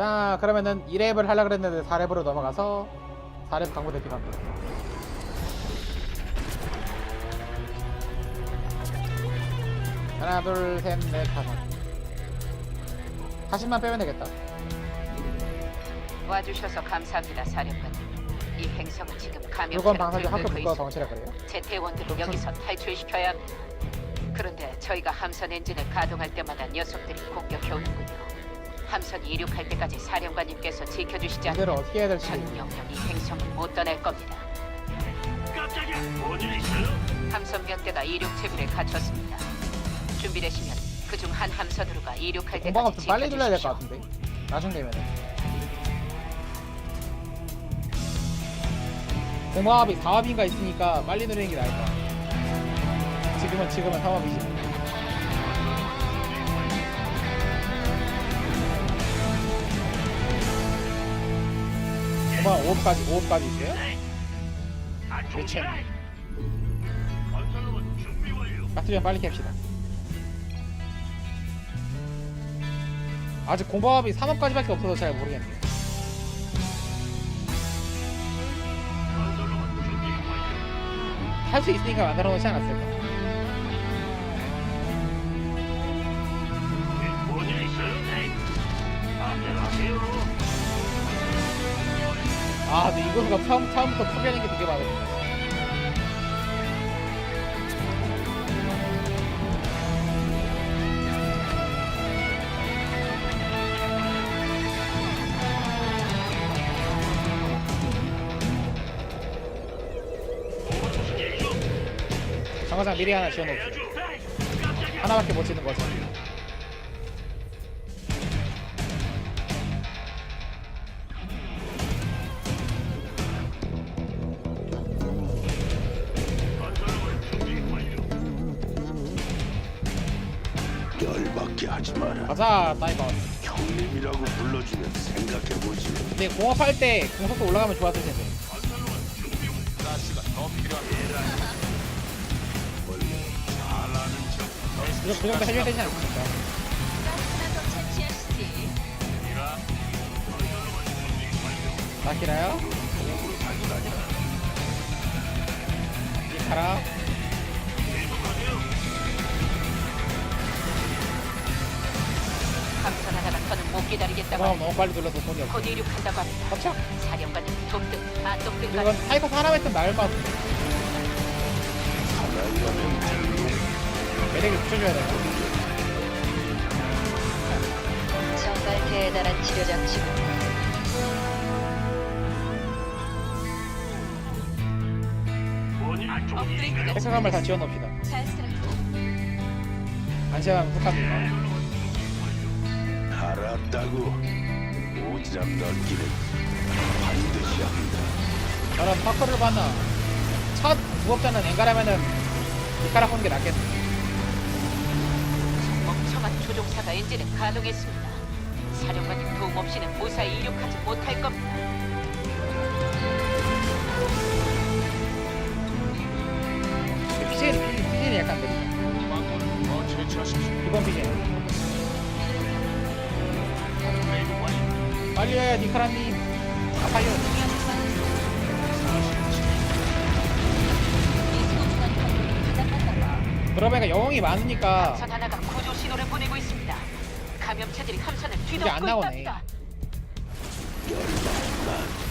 자 그러면은 2랩을 하려 그랬는데 4랩으로 넘어가서 4랩 광고 대표 갑니다 하나 둘셋넷 다섯 40만 빼면 되겠다 와주셔서 감사합니다, 사령관님. 이 행성은 지금 물건 방사제 학교 들끓고 국가 있습니다. 정치라 그래요? 제 대원들을 그럼 여기서 탈출시켜야 합니다. 그런데 저희가 함선 엔진을 가동할 때마다 녀석들이 공격해 오는군요. 함선이 이륙할 때까지 사령관님께서 지켜주시지 이대로 않으면 어떻게 해야 될지 전 영영 이 행성을 못 떠날 겁니다. 깜짝이야. 뭔일 있어요? 함선 몇 대가 이륙 채비를 갖췄습니다. 준비되시면 그중 한 함선으로가 이륙할 공방업 때까지 좀 빨리 돌려야 될 것 지켜주십시오. 같은데 나중 되면은 공방업이 4업인가 있으니까 빨리 누리는 게 나을 거야 지금은 지금은 3업이지 공방 5업까지 5업까지 있어요? 안 그치. 좋지라. 건설로봇 준비 완료. 같으면 빨리 캡시다 아직 공방업이 3업까지밖에 없어서 잘 모르겠네요. 할 수 있으니까 만들어 놓지 않았을까 아 근데 이거가 처음, 처음부터 포기하는 게 되게 일이죠? 정거장 미리 하나 깜짝이야. 하나밖에 못 짓는 거죠 마라. 가자 다이버 형님이라고 불러주면 생각해보지. 근데 공업할 때 공속도 올라가면 좋았을 텐데 척. 그, 그 정도 해줘야 되지 않습니까? 나키라요? 가라 더는 못 기다리겠다고 합니다. 너무 빨리 눌러서 돈이 없어 곧 이륙한다고 합니다. 그렇죠? 사령관님 돕든 안 돕든 이건 간에 타이커 사람 했으면 나을 것 같은데 하나라면 매력을 붙여줘야 돼 정말 대단한 치료 장치군. 뭔일 안 좋은 일인가요? 핵사감을 다 지어놓읍시다 안시하면 훅합니다 알았다고. 오지랖 넓기는 반드시 한다. 저런 파커를 봤나 첫 무법자는 엔가라면은 이카라 보는 게 낫겠어 멍청한 조종사가 엔진을 가동했습니다. 사령관님 도움 없이는 무사히 이륙하지 못할 겁니다. 피젤이 피젤이 약간 느리다. 이번 피 빨리 와요 니카라님 아파요 그러니까 영웅이 많으니까 함선 하나가 구조 신호를 보내고 있습니다. 감염체들이 함선을 안 뒤덮고 나오네. 있답니다.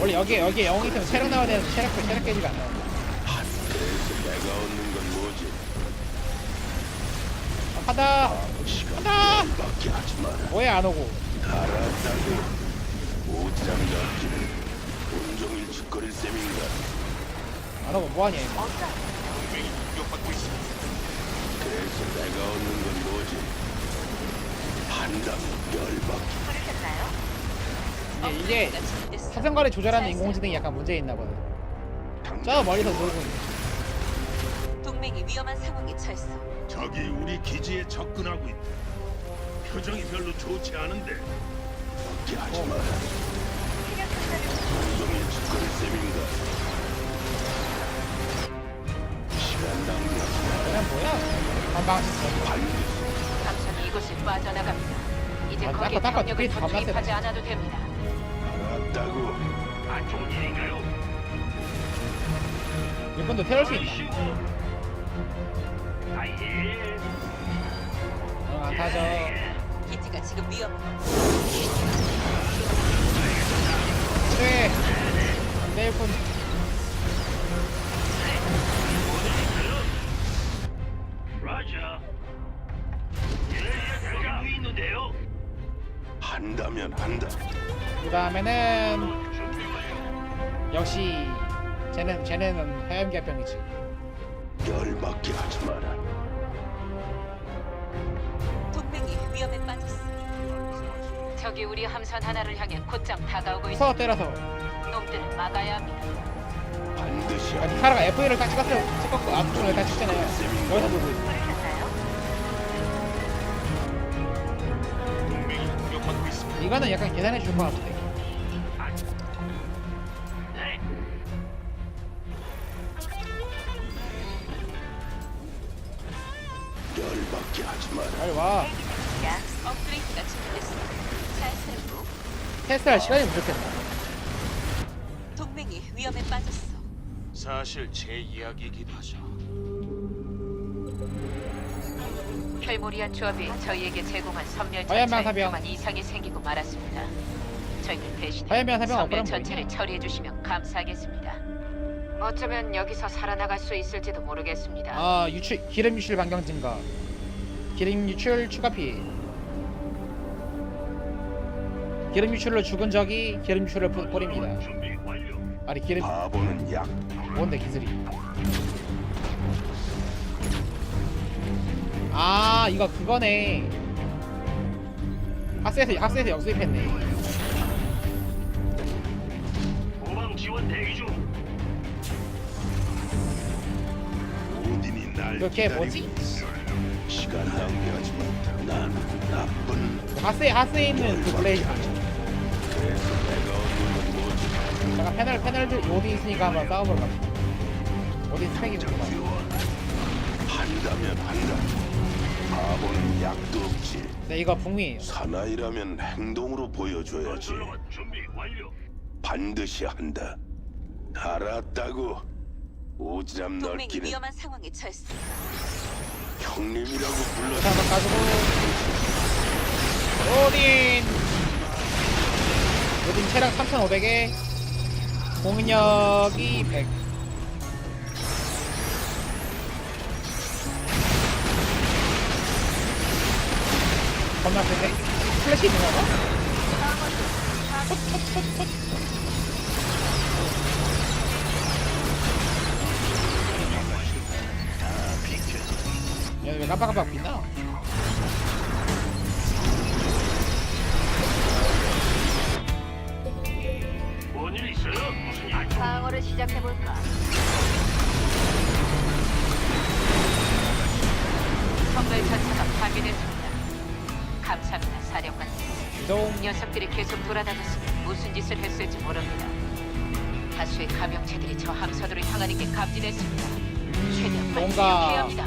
원래 여기에 여기에 영웅이 있으면 체력 나와야 되는데 체력 체력 게이지가 안 나와 내가 얻는 건 뭐지? 하다 시간 하지 마라. 왜안 오고 알았다고. 오지랖 넓기는 온종일 짓거릴 셈인가. 안 오고 뭐하냐 이거 동맹이 공격받고 있습니다. 그래서 내가 얻는 건 뭐지? 한담 열받게. 이게, 이게 사생활을 조절하는 인공지능이 약간 문제 있나 봐요 저 멀리서 놀고 있네 동맹이 위험한 상황에 처했어. 적이 우리 기지에 접근하고 있다. 표정이 별로 좋지 않은데 열받게 하지 마라. 온종일 짓거릴 셈인가. 시간 낭비하지 마라. 그냥 뭐야 한방 시스템 반드시 함선이 이곳을 빠져나갑니다. 이제 아, 거기에 닦아, 닦아. 병력을 그게 더다 투입하지. 않아도 됩니다. 알았다고. 안 좋은 일인가요? 일본도 태울 수 있나? 아예. 어, 안 타죠. 기지가 지금 위험해. 네. 한다면 한다. 그 다음에는. 역시 쟤는 쟤네는 하얀개병이지. 열받게 하지 적이 우리 함선 하나를 향해 곧장 다가오고 서서 있습니다. 때려서. 놈들을 막아야 합니다. 반드시 아니 카라가 F1을 딱 찍었어요. 찍었고 앞쪽을 딱 찍잖아요. 여기서 보고 있어. 동맹이 공격받고 있습니다. 이거는 약간 계산해 줄 것 같은데. 네. 열받게 하지 마라. 빨리 와. 야, 업그레이드가 준비됐어. 테스트할 시간이 부족했나? 동맹이 위험에 빠졌어. 사실 제 이야기이기도 하죠. 켈모리안 조합이 저희에게 제공한 선멸 하얀 전차에 방사병. 그만 이상이 생기고 말았습니다. 하얀 방사병 선멸 전체를 처리해 주시면 감사하겠습니다. 어쩌면 여기서 살아나갈 수 있을지도 모르겠습니다. 아 유출 기름 유출 반경 증가. 기름 유출 추가 피해. 기름 유출로 죽은 적이 기름 유출을 뿌- 뿌립니다. 아니 기름 바보는 약. 뭔데 기술이? 아 이거 그거네. 학세에서 학세에서 역수입했네. 후방 지원 대기 중. 오딘이 날 이거 걔 기다리고 뭐지? 있어. 시간 낭비하지 마. 난 나쁜. 하스에 하스에 있는 그 블레이즈. 잠깐 패널 패널들 어디 있으니까 한번 싸워보러 갑시다. 어디 스펙이 궁금하네. 한다면 한다. 바보는 약도 없지. 네 이거 북미예요. 사나이라면 행동으로 보여줘야지. 건설로만 준비 완료. 반드시 한다. 알았다고. 오지랖 동맹이 넓기는 위험한 상황에 처했어. 형님이라고 불러. 자 한번 가지고 오딘 오딘 체력 3,500에 공력이 100. 겁나 센데? 플래시 있는 건가? 얘왜 깜빡깜빡 빛나? 방어를 시작해 볼까? 선멸 전차가 파괴됐습니다. 감사합니다, 사령관님. 이동 녀석들이 계속 돌아다녔으면 무슨 짓을 했을지 모릅니다. 다수의 감염체들이 저 함선으로 향하는 게 감지됐습니다. 최대한 빨리 뭔가- 이용해야 합니다.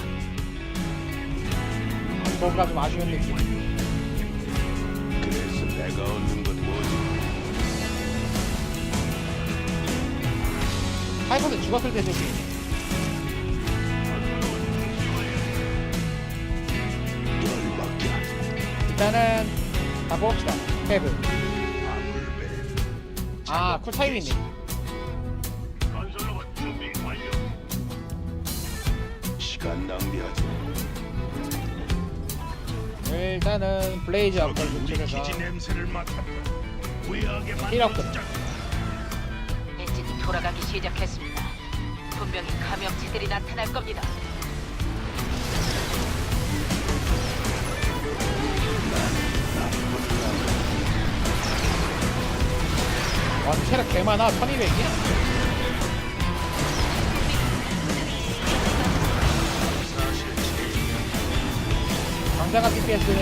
뭔가 좀 아쉬운 느낌. 그래서 내가 얻는 하이퍼드 죽었을 때 저기. 일단은 다 뽑읍시다. 패브. 아 쿨타임이네. 건설로만 준비 완료. 시간 낭비하지. 마. 일단은 블레이즈 우리 문제가 기지 냄새를 맡았다. 필요. 만들자. 돌아가기 시작했습니다. 분명히 감염체들이 나타날 겁니다. 와 체력 개 많아 1200이야? 사실 제 이야기. 강자가 DPS는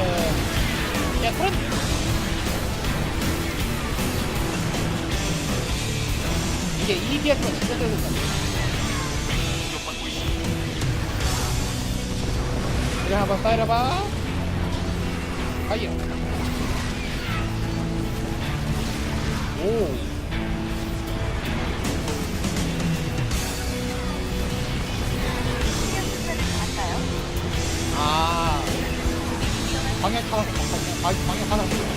야그 이게 EBS가 진짜 되거든요. 그래 한번 쏴려봐. 아이야. 오. 아 방향 타서 방향 방향 타서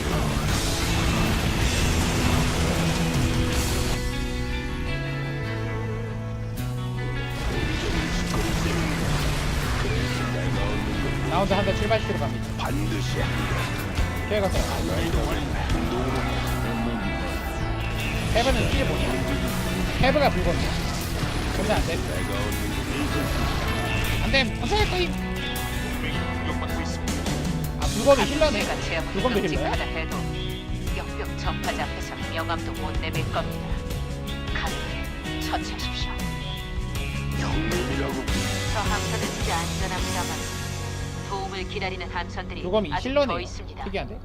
출발시키러 갑니다. 반드시. 계획 가세요. 헤브는 뛰지 못해. 헤브가 불건이야. 근데 안 돼. 안 돼. 어떡할 거임. 공격받고 있습니다. 아, 불건이 힐러네. 힐러야? 끔찍하다 해도 역병 전파자 앞에서 명함도 못 내밀 겁니다. 가능해 처치하십시오. 형님이라고 저 함선은 진짜 안전합니다만 도움을 기다리는 함선들이 아직 힐러네. 더 있습니다. 특이한데?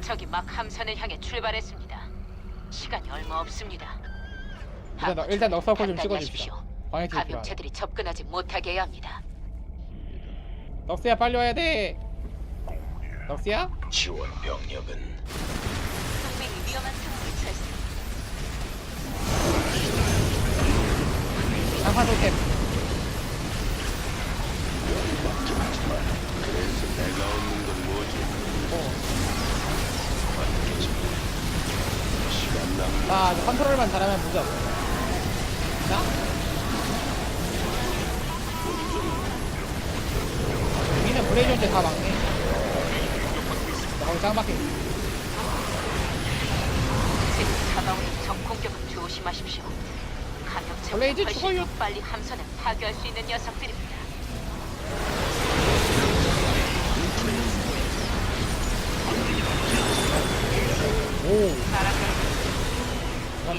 저기 막 함선을 향해 출발했습니다. 시간이 얼마 없습니다. 일단 너- 일단 넉살 콜좀 간단히 찍어줍시다. 하십시오. 방역 필요하다. 감염체들이 접근하지 못하게 해야 합니다. 넉스야 빨리 와야 돼. 넉스야? 지원 병력은 동맹이 위험한 상황에 처했어. 장판 호텔. 아주 컨트롤만 잘하면 무적. 나? 여기는 브레이전제 다 막네. 나 거기 짱박혀. 지금 다가오는 적 공격은 조심하십시오. 감염체보다 블레이즈 죽어요. 더 빨리 함선을 파괴할 수 있는 녀석들입니다.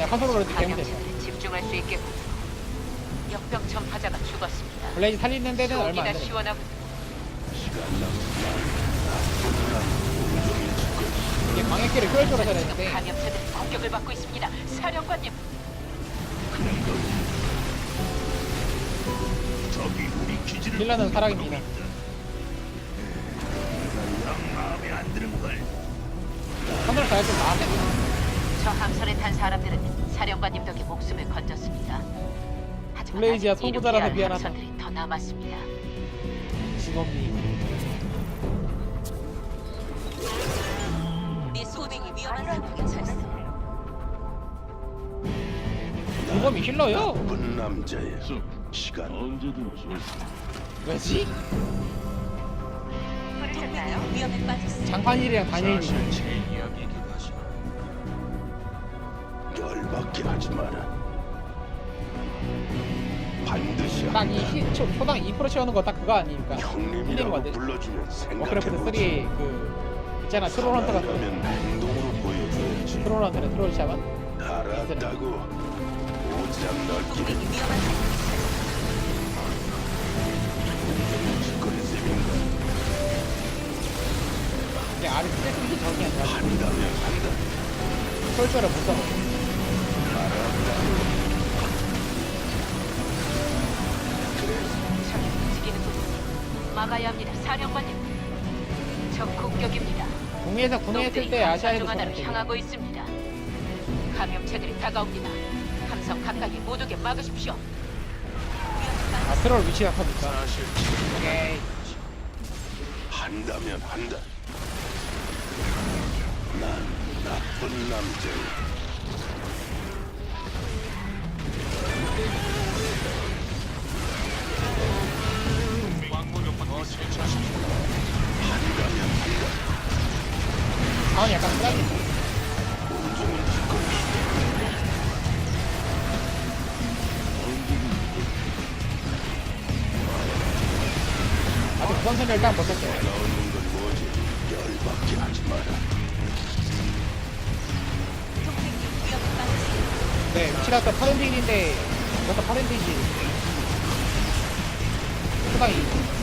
돼. 감염체들이 집중할 수 있겠군요. 역병 전파자가 죽었습니다. 블레이즈 살리는 데는 얼마 안 돼. 시원하고. 이게 방역기를 효율적으로 써야 되는데. 감염체들이 공격을 받고 있습니다. 사령관님, 적이 우리 기지를 힐러는 공격하고 사랑입니다. 있다. 난 마음에 안 드는 걸. 컨트롤 잘좀 나한테. 저 함선에 탄 사람들은 사령관님 덕에 목숨을 건졌습니다. 하지만 블레이즈야, 아직 송구자라서 이륙해야 할 미안하다. 함선들이 더 남았습니다. 직업이. 네 동맹이 위험한 상황에 처했어. 직업이 힐러요? 나쁜 남자야. 시간 언제든지 왜지? 동맹이 위험에 빠졌어. 장판일이랑 단일이. 사실 제 이야 열받게 하지 마라. 반드시 딱이 한다. 초당 2% 채우는 거 딱 그거 아닙니까? 힐링 형님이라고 건데. 불러주면 워크래프트 3 생각해보지. 그 있잖아 트롤헌터 같은 하면 행동으로 보여줘야지. 트롤헌터는 트롤 샤만 알았다고. 오지랖 넓기를 동맹이 위험한 셈인가. 아래 스트레스 적이 아니라 한다면 한다. 솔저를 못 써. 저기 막아야 합니다. 사령관님. 적 공격입니다. 국내에서 군회했을 때 아시아에서 중 하나로 향하고 있습니다. 감염체들이 다가옵니다. 함선 가까이 못 오게 막으십시오. 아 트롤 위치가 커니까 사실 오케이 한다면 한다. 난 나쁜 남자야. 상황이 약간 짓거릴 아직 구성선을 일단 못했어요 얻는 건 뭐지? 열받게 하지 마라. 네또 8엔딩인데 이것도 8엔딩이지 초당 2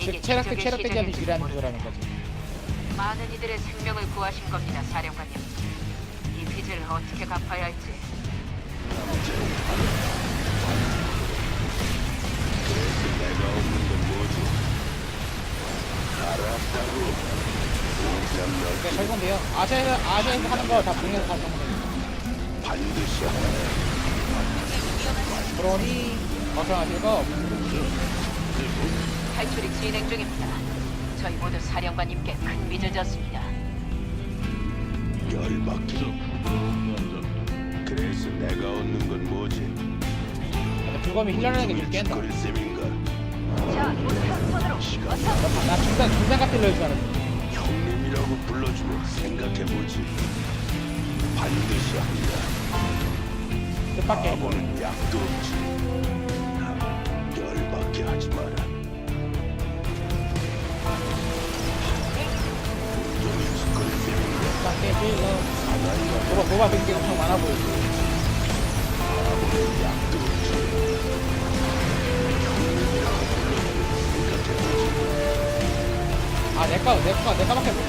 이게 체력대 기적의 체력 대기한테 시작일지도 일하는 모릅니다. 거라는 거지 많은 이들의 생명을 구하신 겁니다, 사령관님. 이 빚을 어떻게 갚아야 할지 내가 얻는 건 뭐지? 알았다고. 네, 저건 돼요. 아시아에서, 아시아에서 하는 거다 분해서 다 돼요. 반드시. 그러니, 걱정하실 거 없- 탈출이 진행 중입니다. 저희 모두 사령관님께 큰 빚을 졌습니다. 열받게. 그래서 내가 얻는 건 뭐지? 근데 불검이 힐러라는 게 좀 깬다. 그럴 셈인가? 자, 모두 손으로. 시간 나 중단, 중단 같은 줄 알았어. 형님이라고 불러주면 생각해보지. 반드시 한다. 뜻밖의. 바보는 약도 없지. 열받게 하지 마라. 엄청 많아 불러주면 생각해보지. 아, 내가, 내가, 내가밖에 못.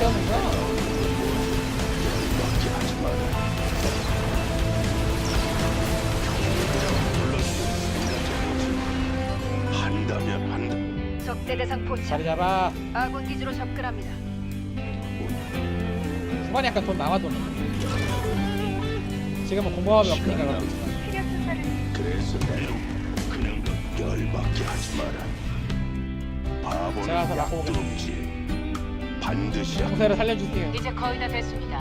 한다면 한다. 적대 대상 포착. 자리 잡아. 아군 기지로 접근합니다. 후반에 약간 돈 남아도는. 지금은 공부함이 없으니까 그렇고 그래서 내가 그냥 열받게 하지 마라. 바보는 제가 가서 약도. 없지. 반드시 한 형세를 살려줄게요. 이제 거의 다 됐습니다.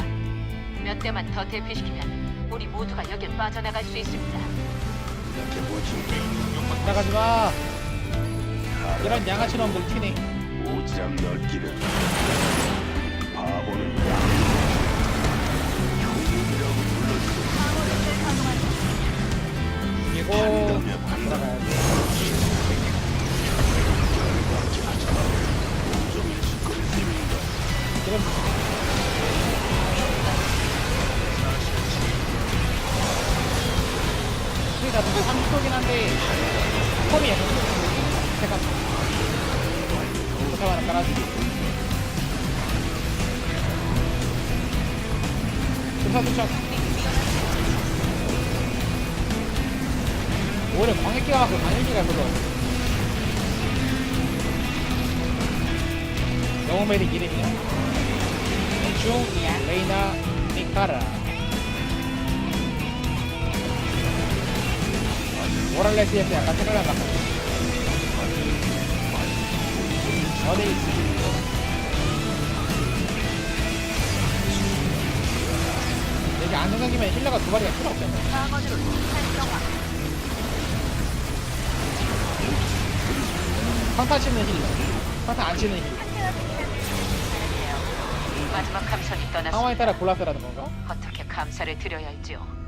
몇 대만 더 대피시키면 우리 모두가 여길 빠져나갈 수 있습니다. 생각해보지. 나가지 마. 이런 양아치 놈들 튀네. 오지랖 넓기는 바보는 30도긴 한데 폼이 약간 잠깐 포탑 하나 깔아주기 조사 도착 오히려 광역기가 막고 강일기가 그거 영웅 메딕 이름이야 중 레이나 니카라 모랄레스에서 약간 생각난 것 같아 어디 있지? 여기 안 생각이면 힐러가 두 마리가 필요 없잖아 방어드로 활성화. 평타 치는 힐러 평타 안 치는 힐러 마지막 감선이 상황에 떠났습니다. 따라 골라서라는 건가? 어떻게 감사를 드려야 할지요.